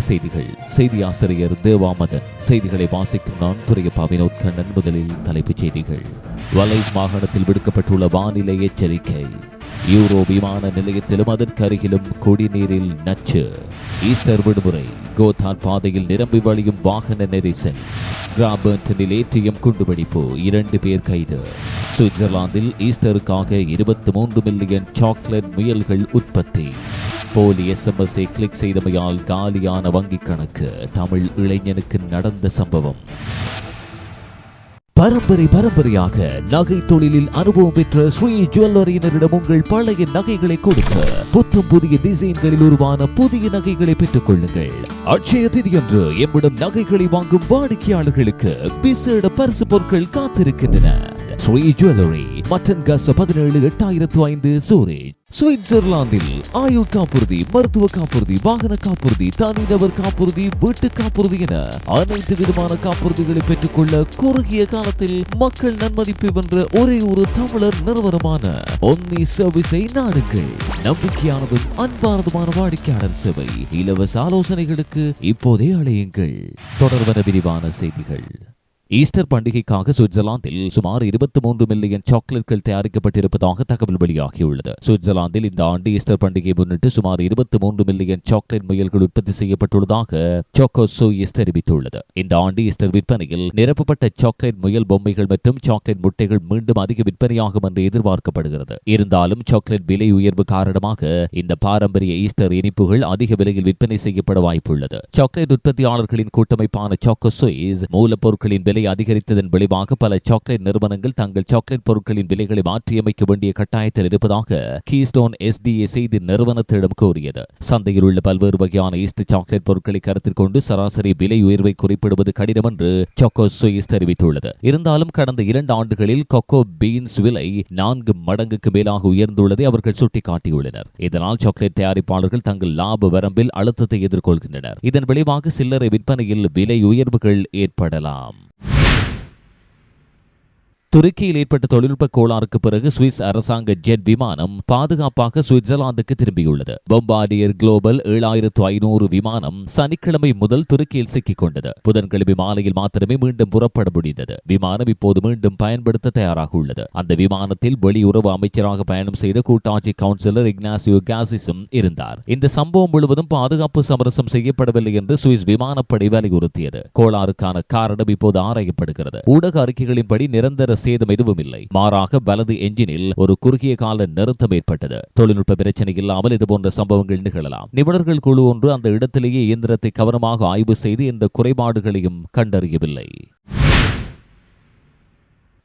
செய்திகள். செய்தி ஆசிரியர் தேவாமதன். செய்திகளை வாசிக்கும் நான் துறையப்பா வினோத்கண்ணன் முதலில் தலைப்புச் செய்திகள். வலை மாகாணத்தில் விடுக்கப்பட்டுள்ள வானிலை எச்சரிக்கை. யூரோ விமான நிலையத்திலும் அதற்கு அருகிலும் குடிநீரில் நச்சு. ஈஸ்டர் விடுமுறை. கோதான் பாதையில் நிரம்பி வழியும் வாகன நெரிசல். கிராபர்டனில் ஏற்றியம் குண்டுவெடிப்பு. இரண்டு பேர் கைது. சுவிட்சர்லாந்தில் ஈஸ்டருக்காக இருபத்தி மூன்று மில்லியன் சாக்லேட் முயல்கள் உற்பத்தி. போலி எஸ்எம்எஸ்ஐ கிளிக் செய்தமையால் காலியான வங்கிக் கணக்கு தமிழ் இளைஞனுக்கு நடந்த சம்பவம். பரம்பரை பரம்பரையாக நகை தொழிலில் அனுபவம் பெற்ற ஸ்ரீ ஜுவல்லரியினரிடம் உங்கள் பழைய நகைகளை கொடுக்க புத்தம் புதிய டிசைன்களில் உருவான புதிய நகைகளை பெற்றுக் கொள்ளுங்கள். அட்சய திதியன்று எம்மிடம் நகைகளை வாங்கும் வாடிக்கையாளர்களுக்கு விசேட பரிசு பொருட்கள் காத்திருக்கின்றன. ஸ்ரீ ஜுவல்லரி மட்டன் கஸ் பதினேழு எட்டாயிரத்து ஐந்து சூரேஜ் சுவிட்சர்லாந்தில் ஆயுள் காப்புறுதி மருத்துவ காப்புறுதி வாகன காப்புறுதி தனிநபர் காப்புறுதி வீட்டு காப்புறுதி என அனைத்து விதமான காப்புறுதிகளை பெற்றுக்கொள்ள குறுகிய காலத்தில் மக்கள் நன்மதிப்பை வென்ற ஒரே ஒரு தமிழர் நிறுவனமான ஒன்னி சர்வீஸை நாடுங்கள். நம்பிக்கையானதும் அன்பானதுமான வாடிக்கையாளர் சேவை இலவச ஆலோசனைகளுக்கு இப்போதே அழையுங்கள். தொடர்வன விரிவான செய்திகள். ஈஸ்டர் பண்டிகைக்காக சுவிட்சர்லாந்தில் சுமார் இருபத்தி மூன்று மில்லியன் சாக்லேட்கள் தயாரிக்கப்பட்டிருப்பதாக தகவல் வெளியாகியுள்ளது. சுவிட்சர்லாந்தில் இந்த ஆண்டு ஈஸ்டர் பண்டிகையை முன்னிட்டு சுமார் இருபத்தி மூன்று மில்லியன் சாக்லேட் முயல்கள் உற்பத்தி செய்யப்பட்டுள்ளதாக சோகோசோயிஸ் தெரிவித்துள்ளது. இந்த ஆண்டு ஈஸ்டர் விற்பனையில் நிரப்பப்பட்ட சாக்லேட் முயல் பொம்மைகள் மற்றும் சாக்லேட் முட்டைகள் மீண்டும் அதிக விற்பனையாகும் என்று எதிர்பார்க்கப்படுகிறது. இருந்தாலும் சாக்லேட் விலை உயர்வு காரணமாக இந்த பாரம்பரிய ஈஸ்டர் இனிப்புகள் அதிக விலையில் விற்பனை செய்யப்பட வாய்ப்புள்ளது. சாக்லேட் உற்பத்தியாளர்களின் கூட்டமைப்பான சாக்கோசோயிஸ் மூலப்பொருட்களின் விலை விலை அதிகரித்ததன் விளைவாக பல சாக்லேட் நிறுவனங்கள் தங்கள் சாக்லேட் பொருட்களின் விலைகளை மாற்றியமைக்க வேண்டிய கட்டாயத்தில் இருப்பதாக கீஸ்டோன் எஸ்டிஏ செய்தி நிறுவனத்திடம் கூறியது. சந்தையில் உள்ள பல்வேறு வகையான ஈஸ்ட் சாக்லேட் பொருட்களை கருத்தில் கொண்டு சராசரி விலை உயர்வை குறிப்பிடுவது கடினம் என்று சொக்கோ சுயிஸ் தெரிவித்துள்ளது. இருந்தாலும் கடந்த இரண்டு ஆண்டுகளில் கொக்கோ பீன்ஸ் விலை நான்கு மடங்குக்கு மேலாக உயர்ந்துள்ளதை அவர்கள் சுட்டிக்காட்டியுள்ளனர். இதனால் சாக்லேட் தயாரிப்பாளர்கள் தங்கள் லாப வரம்பில் அழுத்தத்தை எதிர்கொள்கின்றனர். இதன் விளைவாக சில்லறை விற்பனையில் விலை உயர்வுகள் ஏற்படலாம். துருக்கியில் ஏற்பட்ட தொழில்நுட்ப கோளாறுக்கு பிறகு சுவிஸ் அரசாங்க ஜெட் விமானம் பாதுகாப்பாக சுவிட்சர்லாந்துக்கு திரும்பியுள்ளது. பொம்பாடியர் குளோபல் ஏழாயிரத்து ஐநூறு விமானம் சனிக்கிழமை முதல் துருக்கியில் சிக்கிக் கொண்டது. புதன்கிழமை மாலையில் மாத்திரமே மீண்டும் புறப்பட முடிந்தது. விமானம் இப்போது மீண்டும் பயன்படுத்த தயாராக உள்ளது. அந்த விமானத்தில் வெளியுறவு அமைச்சராக பயணம் செய்த கூட்டாட்சி கவுன்சிலர் இக்னாசியோ காசிஸும் இருந்தார். இந்த சம்பவம் முழுவதும் பாதுகாப்பு சமரசம் செய்யப்படவில்லை என்று சுவிஸ் விமானப்படை வலியுறுத்தியது. கோளாறுக்கான காரணம் இப்போது ஆராயப்படுகிறது. ஊடக அறிக்கைகளின்படி நிரந்தர சேதம் எதுவும் இல்லை மாறாக வலது என்ஜினில் ஒரு குறுகிய கால நிறுத்தம் ஏற்பட்டது. தொழில்நுட்ப பிரச்சனை இல்லாமல் இதுபோன்ற சம்பவங்கள் நிகழலாம். நிபுணர்கள் குழு ஒன்று அந்த இடத்திலேயே இயந்திரத்தை கவனமாக ஆய்வு செய்து இந்த குறைபாடுகளையும் கண்டறியவில்லை.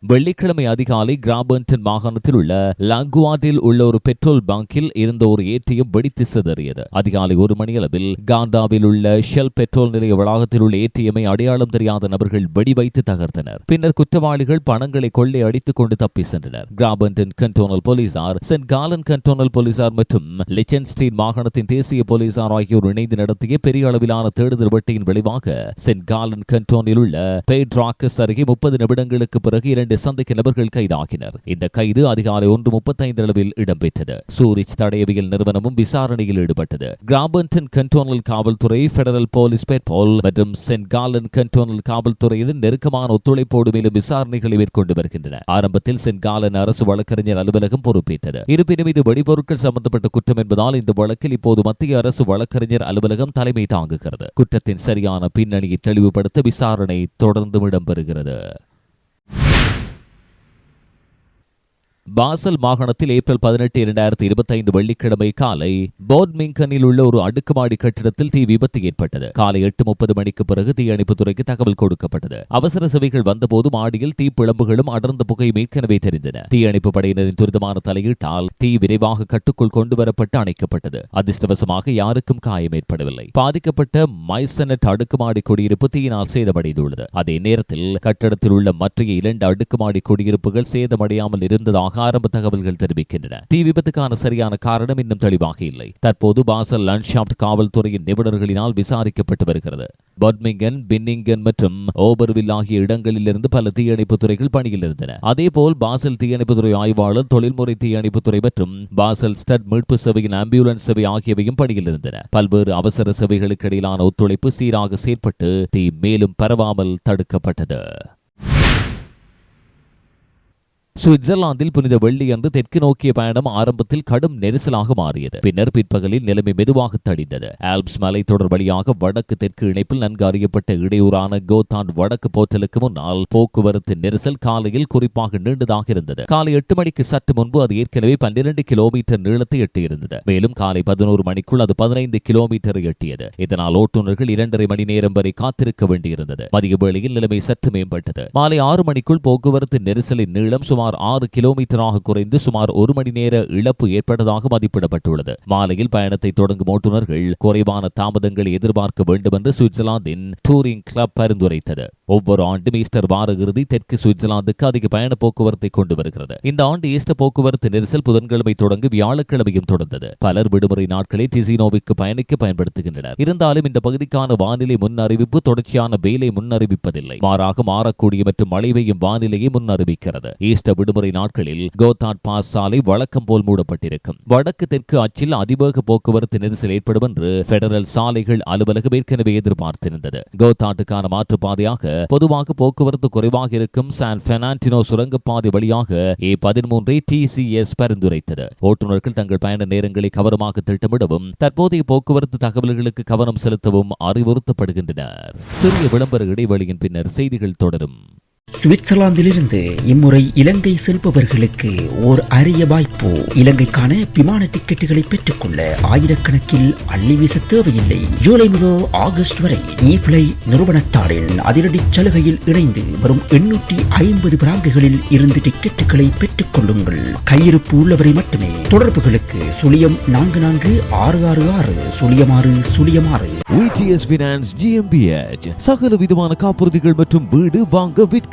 வெள்ளிக்கிழமை அதிகாலை கிராபர்டன் மாகாணத்தில் உள்ள லாங்குவாட்டில் உள்ள ஒரு பெட்ரோல் பங்கில் இருந்த ஒரு ஏடிஎம் வெடித்து சிதறியது. அதிகாலை ஒரு மணி அளவில் காண்டாவில் உள்ள ஷெல் பெட்ரோல் நிலைய வளாகத்தில் உள்ள ஏடிஎம்மை அடையாளம் தெரியாத நபர்கள் வெடிவைத்து தகர்த்தனர். பின்னர் குற்றவாளிகள் பணங்களை கொள்ளை அடித்துக் கொண்டு தப்பி சென்றனர். கிராபர்டன் கண்டோனல் போலீசார் சென்ட் காலன் கண்டோனல் போலீசார் மற்றும் லிச்சன்ஸ்டீன் மாகாணத்தின் தேசிய போலீசார் ஆகியோர் இணைந்து நடத்திய பெரிய அளவிலான தேடுதல் வெட்டியின் விளைவாக சென்ட் காலன் கண்டோனில் உள்ள பெய்ட்ராக்கஸ் அருகே முப்பது நிமிடங்களுக்கு பிறகு இரண்டு இரண்டு சந்தேக நபர்கள் கைதாகினர். இந்த கைது அதிகாலை ஒன்று முப்பத்தைந்து அளவில் இடம்பெற்றது. சூரிச் தடையவியல் நிறுவனமும் விசாரணையில் ஈடுபட்டது. கிராபன்டன் கண்டோனல் காவல்துறை பெடரல் போலீஸ் பெட்ரோல் மற்றும் சென்ட் காலன் கண்டோனல் காவல்துறையுடன் நெருக்கமான ஒத்துழைப்போடு மேலும் விசாரணைகளை மேற்கொண்டு வருகின்றன. ஆரம்பத்தில் சென்ட் காலன் அரசு வழக்கறிஞர் அலுவலகம் பொறுப்பேற்றது. இருப்பினும் இது வெடிபொருட்கள் சம்பந்தப்பட்ட குற்றம் என்பதால் இந்த வழக்கில் இப்போது மத்திய அரசு வழக்கறிஞர் அலுவலகம் தலைமை தாங்குகிறது. குற்றத்தின் சரியான பின்னணியை தெளிவுபடுத்த விசாரணை தொடர்ந்து இடம்பெறுகிறது. பாசல் மாகாணத்தில் ஏப்ரல் பதினெட்டு இரண்டாயிரத்தி இருபத்தைந்து வெள்ளிக்கிழமை காலை போர்ட்மிங்கனில் உள்ள ஒரு அடுக்குமாடி கட்டிடத்தில் தீ விபத்து ஏற்பட்டது. காலை எட்டு முப்பது மணிக்கு பிறகு தீயணைப்புத்துறைக்கு தகவல் கொடுக்கப்பட்டது. அவசர சேவைகள் வந்தபோது மாடியில் தீ பிளம்புகளும் அடர்ந்த புகையும் ஏற்கனவே தெரிந்தன. தீயணைப்பு படையினரின் துரிதமான தலையீட்டால் தீ விரைவாக கட்டுக்குள் கொண்டு வரப்பட்டு அணைக்கப்பட்டது. அதிர்ஷ்டவசமாக யாருக்கும் காயம் ஏற்படவில்லை. பாதிக்கப்பட்ட மைசனட் அடுக்குமாடி குடியிருப்பு தீயினால் சேதமடைந்துள்ளது. அதே நேரத்தில் கட்டடத்தில் உள்ள மற்ற இரண்டு அடுக்குமாடி குடியிருப்புகள் சேதமடையாமல் இருந்ததாக ஆரம்ப தகவல்கள் தெரிவிக்கின்றன. தீ விபத்துக்கான சரியான காரணம் இன்னும் தெளிவாக இல்லை. தற்போது பாசல் லண்ட்ஷாப்ட் காவல்துறையின் நிபுணர்களினால் விசாரிக்கப்பட்டு வருகிறது. பட்மிங்கன் பின்னிங்கன் மற்றும் ஓபர்வில் ஆகிய இடங்களிலிருந்து பல தீயணைப்பு துறைகள் பணியில் இருந்தன அதேபோல் பாசல் தீயணைப்புத்துறை ஆய்வாளர் தொழில்முறை தீயணைப்புத்துறை மற்றும் பாசல் ஸ்டட் மீட்பு சேவையின் ஆம்புலன்ஸ் சேவை ஆகியவையும் பணியில் இருந்தன பல்வேறு அவசர சேவைகளுக்கு இடையிலான ஒத்துழைப்பு சீராக செயற்பட்டு தீ மேலும் பரவாமல் தடுக்கப்பட்டது. சுவிட்சர்லாந்தில் புனித வெள்ளியன்று தெற்கு நோக்கிய பயணம் ஆரம்பத்தில் கடும் நெரிசலாக மாறியது. பின்னர் பிற்பகலில் நிலைமை மெதுவாக தடிந்தது. ஆல்ப்ஸ் மலைத்தொடர் வழியாக வடக்கு தெற்கு இணைப்பில் நன்கு அறியப்பட்ட இடையூறான கோதான் வடக்கு போற்றலுக்கு முன்னால் போக்குவரத்து நெரிசல் காலையில் குறிப்பாக நீண்டதாக இருந்தது. காலை எட்டு மணிக்கு சற்று முன்பு அது ஏற்கனவே பன்னிரண்டு கிலோமீட்டர் நீளத்தை எட்டியிருந்தது. மேலும் காலை பதினோரு மணிக்குள் அது பதினைந்து கிலோமீட்டரை எட்டியது. இதனால் ஓட்டுநர்கள் இரண்டரை மணி நேரம் வரை காத்திருக்க வேண்டியிருந்தது. மதிய வேளையில் நிலைமை சற்று மேம்பட்டது. மாலை ஆறு மணிக்குள் போக்குவரத்து நெரிசலின் நீளம் சுமார் ஆறு கிலோமீட்டராக குறைந்து சுமார் ஒரு மணி நேர இழப்பு ஏற்பட்டதாக மதிப்பிடப்பட்டுள்ளது. மாலையில் பயணத்தை தொடங்கும் ஓட்டுநர்கள் குறைவான தாமதங்களை எதிர்பார்க்க வேண்டும் என்று சுவிட்சர்லாந்தின் டூரிங் கிளப் பரிந்துரைத்தது. ஒவ்வொரு ஆண்டும் ஈஸ்டர் வார இறுதி தெற்கு சுவிட்சர்லாந்துக்கு அதிக பயண போக்குவரத்தை கொண்டு வருகிறது. இந்த ஆண்டு ஈஸ்டர் போக்குவரத்து நெரிசல் புதன்கிழமை தொடங்கி வியாழக்கிழமையும் தொடர்ந்தது. பலர் விடுமுறை நாட்களை டிசினோவிற்கு பயணிக்க பயன்படுத்துகின்றனர். இருந்தாலும் இந்த பகுதிக்கான வானிலை முன்னறிவிப்பு தொடர்ச்சியான வேலை முன்னறிவிப்பதில்லை. மாறாக மாறக்கூடிய மற்றும் மழை பெய்யும் வானிலையை முன்னறிவிக்கிறது. ஈஸ்டர் விடுமுறை நாட்களில் கோதாட் பாஸ் சாலை வழக்கம் போல் மூடப்பட்டிருக்கும். வடக்கு தெற்கு அச்சில் அதிவேக போக்குவரத்து நெரிசல் ஏற்படும் என்று பெடரல் சாலைகள் அலுவலகம் ஏற்கனவே எதிர்பார்த்திருந்தது. கோத்தாட்டுக்கான மாற்றுப்பாதையாக பொதுவாக போக்குவரத்து குறைவாக இருக்கும் சான் பெர்னாண்டினோ சுரங்கப்பாதை வழியாக ஏ பதிமூன்றை டிசிஎஸ் பரிந்துரைத்தது. ஓட்டுநர்கள் தங்கள் பயண நேரங்களை கவனமாக திட்டமிடவும் தற்போதைய போக்குவரத்து தகவல்களுக்கு கவனம் செலுத்தவும் அறிவுறுத்தப்படுகின்றனர். சிறிய விளம்பர இடைவெளியின் பின்னர் செய்திகள் தொடரும். சுவிட்சர்லாந்திலிருந்து இம்முறை இலங்கை செல்பவர்களுக்கு ஓர் அரிய வாய்ப்பு. இலங்கைக்கான விமான டிக்கெட்டுகளை பெற்றுக்கொள்ள ஆயிரக்கணக்கில் அள்ளி வீச தேவையில்லை. ஜூலை முதல் ஆகஸ்ட் வரை இஃப்ளை நிறுவனத்தாரின் அதிரடி சலுகையில் இணைந்து வரும் எண்ணூற்றி ஐம்பது பிராங்குகளில் இருந்து டிக்கெட்டுகளை பெற்றுக் கொள்ளுங்கள் கையிருப்பு உள்ளவரை மட்டுமே தொடர்புகளுக்கு சுழியம் நான்கு நான்கு ஆறு ஆறு ஆறு சுழியம் ஆறு சுழியம் ஆறு. சகல விதமான காப்புறுதிகள் மற்றும் வீடு வாங்க விற்க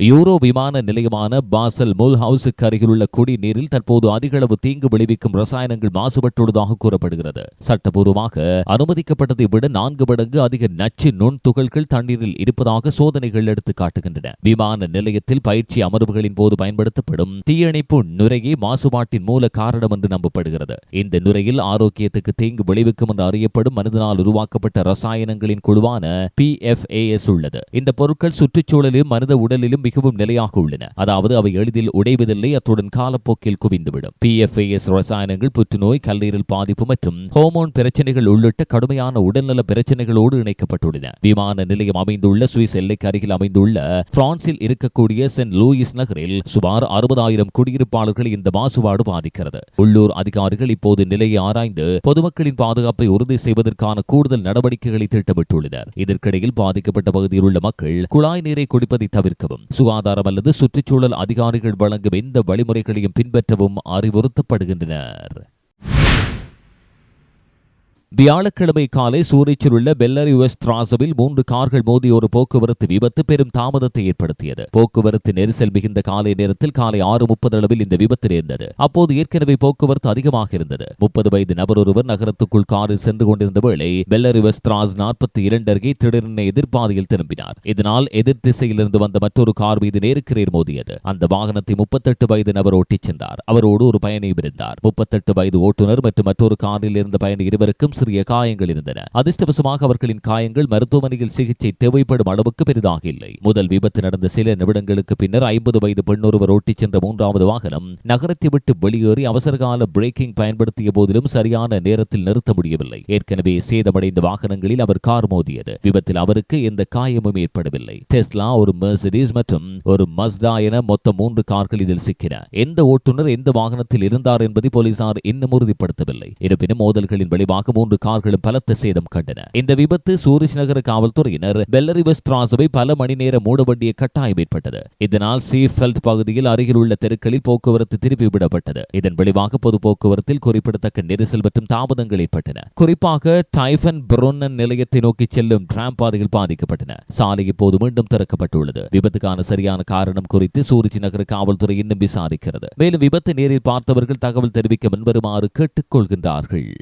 யூரோ விமான நிலையமான பாசல் முல் ஹவுஸுக்கு அருகிலுள்ள குடிநீரில் தற்போது அதிகளவு தீங்கு விளைவிக்கும் ரசாயனங்கள் மாசுபட்டுள்ளதாக கூறப்படுகிறது. சட்டபூர்வமாக அனுமதிக்கப்பட்டதை விட நான்கு மடங்கு அதிக நச்சு நுண் துகள்கள் தண்ணீரில் இருப்பதாக சோதனைகள் எடுத்து காட்டுகின்றன. விமான நிலையத்தில் பயிற்சி அமர்வுகளின் போது பயன்படுத்தப்படும் தீயணைப்பு நுரையே மாசுபாட்டின் மூல காரணம் என்று நம்பப்படுகிறது. இந்த நுரையில் ஆரோக்கியத்துக்கு தீங்கு விளைவிக்கும் என்று அறியப்படும் மனிதனால் உருவாக்கப்பட்ட ரசாயனங்களின் குழுவான பி உள்ளது. இந்த பொருட்கள் சுற்றுச்சூழலிலும் மனித உடலிலும் மிகவும் நிலையாக உள்ளன. அதாவது அவை எளிதில் உடைவதில்லை அத்துடன் காலப்போக்கில் குவிந்துவிடும். பிஎஃப்ஏஎஸ் ரசாயனங்கள் புற்றுநோய் கல்லீரல் பாதிப்பு மற்றும் ஹோமோன் பிரச்சனைகள் உள்ளிட்ட கடுமையான உடல்நல பிரச்சனைகளோடு இணைக்கப்பட்டுள்ளன. விமான நிலையம் அமைந்துள்ள சுவிஸ் எல்லைக்கு அருகில் அமைந்துள்ள பிரான்சில் இருக்கக்கூடிய சென்ட் லூயிஸ் நகரில் சுமார் அறுபதாயிரம் குடியிருப்பாளர்களை இந்த மாசுபாடு பாதிக்கிறது. உள்ளூர் அதிகாரிகள் இப்போது நிலையை ஆராய்ந்து பொதுமக்களின் பாதுகாப்பை உறுதி செய்வதற்கான கூடுதல் நடவடிக்கைகளை திட்டமிட்டுள்ளனர். இதற்கிடையில் பாதிக்கப்பட்ட பகுதியில் உள்ள மக்கள் குழாய் நீரை குடிப்பதை தவிர்க்கவும். சுகாதாரம் அல்லது சுற்றுச்சூழல் அதிகாரிகள் வழங்கும் எந்த வழிமுறைகளையும் பின்பற்றவும் அறிவுறுத்தப்படுகின்றனர். வியாழக்கிழமை காலை சூரிச்சில் உள்ள பெல்லரி வெஸ்ட் திராசவில் மூன்று கார்கள் மோதிய ஒரு போக்குவரத்து விபத்து பெரும் தாமதத்தை ஏற்படுத்தியது. போக்குவரத்து நெரிசல் மிகுந்த காலை நேரத்தில் காலை ஆறு முப்பது அளவில் இந்த விபத்து நேர்ந்தது. அப்போது ஏற்கனவே போக்குவரத்து அதிகமாக இருந்தது. முப்பது வயது நபர் ஒருவர் நகரத்துக்குள் காரில் சென்று கொண்டிருந்த வேளை பெல்லரி வெஸ்ட் திராஸ் நாற்பத்தி இரண்டு அருகே திடீரென எதிர்பாதையில் திரும்பினார். இதனால் எதிர் திசையிலிருந்து வந்த மற்றொரு கார் மீது நேருக்கு நேர் மோதியது. அந்த வாகனத்தை முப்பத்தெட்டு வயது நபர் ஓட்டிச் சென்றார். அவரோடு ஒரு பயணியும் இருந்தார். முப்பத்தெட்டு வயது ஓட்டுநர் மற்றும் மற்றொரு காரில் இருந்த பயணி இருவருக்கும் சிறிய காயங்கள் இருந்தன. அதிர்ஷ்டவசமாக அவர்களின் காயங்கள் மருத்துவமனையில் சிகிச்சை தேவைப்படும் அளவுக்கு பெரிதாக இல்லை முதல் விபத்து நடந்த சில நிமிடங்களுக்கு பின்னர் ஐம்பது வயது பெண்ணொருவர் ஓட்டிச் சென்ற மூன்றாவது வாகனம் நகரத்தை விட்டு வெளியேறி அவசரகால பிரேக்கிங் பயன்படுத்திய போதிலும் சரியான நேரத்தில் நிறுத்த முடியவில்லை. ஏற்கனவே சேதமடைந்த வாகனங்களில் அவர் கார் மோதியது. விபத்தில் அவருக்கு எந்த காயமும் ஏற்படவில்லை. டெஸ்லா ஒரு மெர்சடிஸ் மற்றும் ஒரு மஸ்டா என மொத்தம் மூன்று கார்கள் இதில் சிக்கின. எந்த ஓட்டுநர் எந்த வாகனத்தில் இருந்தார் என்பதை போலீசார் இன்னும் உறுதிப்படுத்தவில்லை. இருப்பினும் மோதல்களின் விளைவாக மூன்று கார்களும் பலத்த சேதம் கண்டன. இந்த விபத்து சூரிச் நகர காவல்துறையினர் பெல்லரிவஸ் வெஸ்ட்ராசவை பல மணி நேரம் மூட வேண்டிய கட்டாயம் ஏற்பட்டது. இதனால் சீஃபெல்ட் பகுதியில் அருகில் உள்ள தெருக்களில் போக்குவரத்து திருப்பி விடப்பட்டது. இதன் விளைவாக பொது போக்குவரத்தில் குறிப்பிடத்தக்க நெரிசல் மற்றும் தாமதங்கள் ஏற்பட்டன. குறிப்பாக டைஃபன் புரோன்னன் நிலையத்தை நோக்கி செல்லும் டிராம் பாதைகள் பாதிக்கப்பட்டன. சாலை இப்போது மீண்டும் திறக்கப்பட்டுள்ளது. விபத்துக்கான சரியான காரணம் குறித்து சூரிஜ் நகர காவல்துறை இன்னும் விசாரிக்கிறது. மேலும் விபத்து நேரில் பார்த்தவர்கள் தகவல் தெரிவிக்க முன்வருமாறு கேட்டுக்கொள்கின்றார்கள்.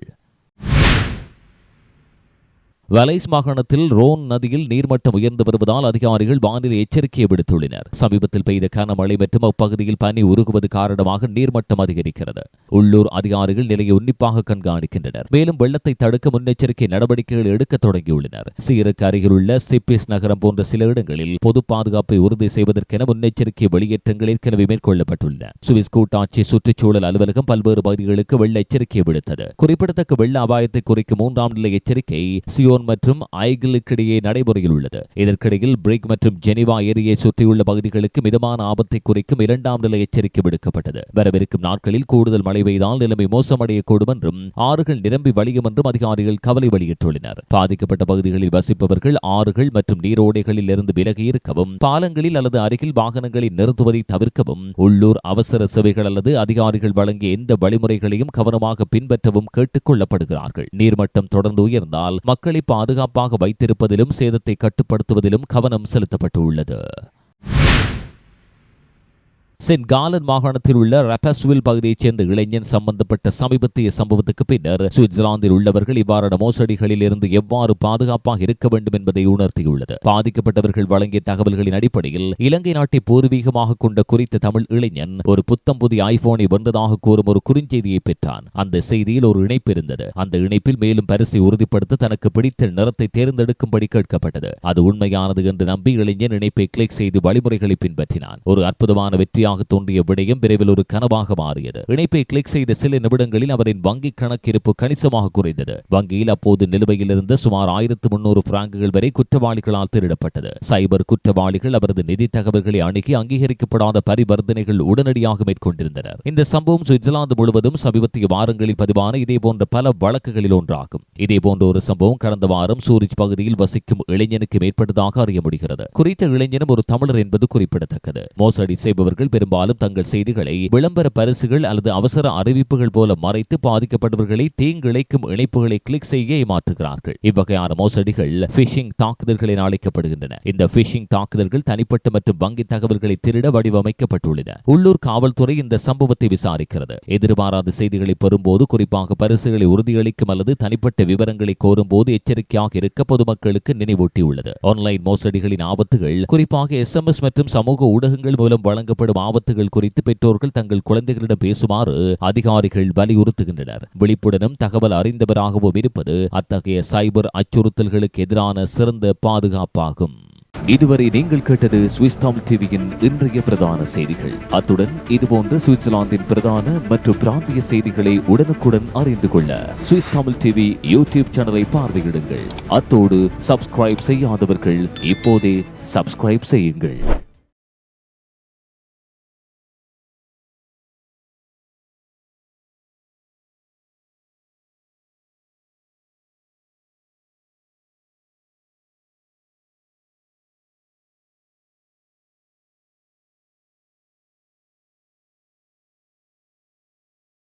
வலைஸ் மாகாணத்தில் ரோன் நதியில் நீர்மட்டம் உயர்ந்து வருவதால் அதிகாரிகள் வானிலை எச்சரிக்கையை விடுத்துள்ளனர். சமீபத்தில் பெய்த கனமழை மற்றும் அப்பகுதியில் பனி உருகுவது காரணமாக நீர்மட்டம் அதிகரிக்கிறது. உள்ளூர் அதிகாரிகள் நிலையை உன்னிப்பாக கண்காணிக்கின்றனர். மேலும் வெள்ளத்தை தடுக்க முன்னெச்சரிக்கை நடவடிக்கைகள் எடுக்க தொடங்கியுள்ளனர். சீருக்கு அருகிலுள்ள சிப்பிஸ் நகரம் போன்ற சில இடங்களில் பொது பாதுகாப்பை உறுதி செய்வதற்கென முன்னெச்சரிக்கை வெளியேற்றங்கள் ஏற்கனவே மேற்கொள்ளப்பட்டுள்ளன. சுவிஸ் கூட்டாட்சி சுற்றுச்சூழல் அலுவலகம் பல்வேறு பகுதிகளுக்கு வெள்ள எச்சரிக்கை விடுத்தது. குறிப்பிடத்தக்க வெள்ள அபாயத்தை குறிக்கும் மூன்றாம் நிலை எச்சரிக்கை சியோன் மற்றும் ஐகிலுக்கிடையே நடைமுறையில் உள்ளது. இதற்கிடையில் பிரிக் மற்றும் ஜெனிவா ஏரியை சுற்றியுள்ள பகுதிகளுக்கு மிதமான ஆபத்தை குறிக்கும் இரண்டாம் நிலை எச்சரிக்கை விடுக்கப்பட்டது. வரவிருக்கும் நாட்களில் கூடுதல் மழை பெய்தால் நிலைமை மோசமடையக்கூடும் என்றும் ஆறுகள் நிரம்பி வழியும் என்றும் அதிகாரிகள் கவலை வெளியிட்டுள்ளனர். பாதிக்கப்பட்ட பகுதிகளில் வசிப்பவர்கள் ஆறுகள் மற்றும் நீரோடைகளில் இருந்து விலகி இருக்கவும் பாலங்களில் அல்லது அருகில் வாகனங்களை நிறுத்துவதை தவிர்க்கவும் உள்ளூர் அவசர சேவைகள் அல்லது அதிகாரிகள் வழங்கிய எந்த வழிமுறைகளையும் கவனமாக பின்பற்றவும் கேட்டுக் கொள்ளப்படுகிறார்கள். நீர்மட்டம் தொடர்ந்து உயர்ந்தால் மக்களை பாதுகாப்பாக வைத்திருப்பதிலும் சேதத்தை கட்டுப்படுத்துவதிலும் கவனம் செலுத்தப்பட்டுள்ளது. சென்ட் காலன் மாகாணத்தில் உள்ள ரபஸ்வில் பகுதியைச் சேர்ந்த இளைஞன் சம்பந்தப்பட்ட சமீபத்திய சம்பவத்துக்கு பின்னர் சுவிட்சர்லாந்தில் உள்ளவர்கள் இவ்வாறான மோசடிகளில் இருந்து எவ்வாறு பாதுகாப்பாக இருக்க வேண்டும் என்பதை உணர்த்தியுள்ளது. பாதிக்கப்பட்டவர்கள் வழங்கிய தகவல்களின் அடிப்படையில் இலங்கை நாட்டை பூர்வீகமாக கொண்ட குறித்த தமிழ் இளைஞன் ஒரு புத்தம் புதிய ஐபோனை வென்றதாக கூறும் ஒரு குறுஞ்செய்தியை பெற்றான். அந்த செய்தியில் ஒரு இணைப்பு இருந்தது. அந்த இணைப்பில் மேலும் பரிசை உறுதிப்படுத்த தனக்கு பிடித்த நிறத்தை தேர்ந்தெடுக்கும்படி கேட்கப்பட்டது. அது உண்மையானது என்று நம்பி இளைஞன் இணைப்பை கிளிக் செய்து வழிமுறைகளை பின்பற்றினான். ஒரு அற்புதமான வெற்றியாக தோன்றிய விடயம் விரைவில் ஒரு கனவாக மாறியது. இணைப்பை கிளிக் செய்த சில நிமிடங்களில் அவரின் வங்கி கணக்கிருப்பு கணிசமாக குறைந்தது. வங்கியில் அப்போது நிலுவையில் இருந்த சுமார் ஆயிரத்து முன்னூறு பிராங்குகள் வரை குற்றவாளிகளால் திருடப்பட்டது. சைபர் குற்றவாளிகள் அவரது நிதி தகவல்களை அணுகி அங்கீகரிக்கப்படாத பரிவர்த்தனைகள் உடனடியாக மேற்கொண்டிருந்தனர். இந்த சம்பவம் சுவிட்சர்லாந்து முழுவதும் சமீபத்திய வாரங்களில் பதிவான இதேபோன்ற பல வழக்குகளில் ஒன்றாகும். இதே போன்ற ஒரு சம்பவம் கடந்த வாரம் சூரிச் பகுதியில் வசிக்கும் இளைஞனுக்கு மேற்பட்டதாக அறிய முடிகிறது. குறித்த இளைஞனும் ஒரு தமிழர் என்பது குறிப்பிடத்தக்கது. மோசடி செய்பவர்கள் பெரும்பாலும் தங்கள் செய்திகளை விளம்பர பரிசுகள் அல்லது அவசர அறிவிப்புகள் போல மறைத்து பாதிக்கப்பட்டவர்களை தீங்கிழைக்கும் இணைப்புகளை கிளிக் செய்ய ஏமாற்றுகிறார்கள். இவ்வகையான மோசடிகள் பிஷிங் தாக்குதல்கள் என அழைக்கப்படுகின்றன இந்த பிஷிங் தாக்குதல்கள் தனிப்பட்ட மற்றும் வங்கி தகவல்களை திருட வடிவமைக்கப்பட்டுள்ளன. உள்ளூர் காவல்துறை இந்த சம்பவத்தை விசாரிக்கிறது. எதிர்பாராத செய்திகளை பெறும்போது குறிப்பாக பரிசுகளை உறுதியளிக்கும் அல்லது தனிப்பட்ட விவரங்களை கோரும்போது எச்சரிக்கையாக இருக்க பொதுமக்களுக்கு நினைவூட்டியுள்ளது. ஆன்லைன் மோசடிகளின் ஆபத்துகள் குறிப்பாக எஸ் எம் எஸ் மற்றும் சமூக ஊடகங்கள் மூலம் வழங்கப்படும் ஆபத்துகள் குறித்து பெற்றோர்கள் தங்கள் குழந்தைகளிடம் பேசுமாறு அதிகாரிகள் வலியுறுத்துகின்றனர். விழிப்புடனும் தகவல் அறிந்தவராகவும் இருப்பது அத்தகைய சைபர் அச்சுறுத்தல்களுக்கு எதிரான சிறந்த பாதுகாப்பாகும். இதுவரை நீங்கள் கேட்டது சுவிஸ் தமிழ் டிவியின் இன்றைய பிரதான செய்திகள். அத்துடன் இதுபோன்ற சுவிட்சர்லாந்தின் பிரதான மற்றும் பிராந்திய செய்திகளை உடனுக்குடன் அறிந்து கொள்ள சுவிஸ் தமிழ் டிவி யூடியூப் சேனலை பார்வையிடுங்கள். அத்தோடு சப்ஸ்கிரைப் செய்யாதவர்கள் இப்போதே சப்ஸ்கிரைப் செய்யுங்கள்.